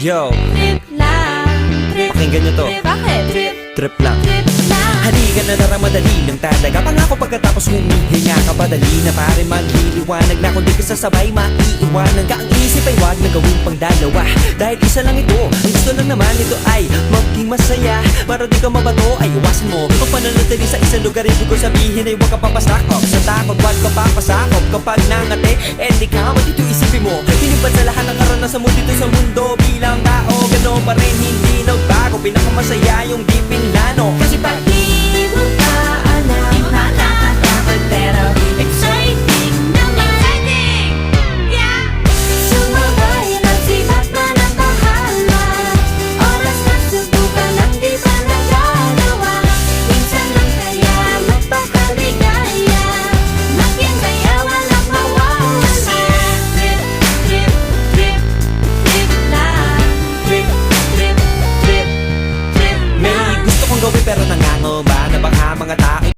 Yo, Trip lang, trip, pakinggan nyo to. trip, bakit? Trip, Trip lang. Trip lang. Halika na nara madali ng talaga. Pangako pagkatapos humihinga ka Padali na pare magliliwanag na. Kung di ka sasabay maiiwanan ka. Ang isip ay wag na gawin pang dalawa. Dahil isa lang ito Ang gusto lang naman ito ay maging masaya. Para di ka mabato ay iwasan mo. Ang pananatili sa isang lugar Ibig ko sabihin ay huwag ka papasakop. Sa takot wag ka papasakop. Kapag nangate eh masaya yung di pinlano. Kasi pag tá?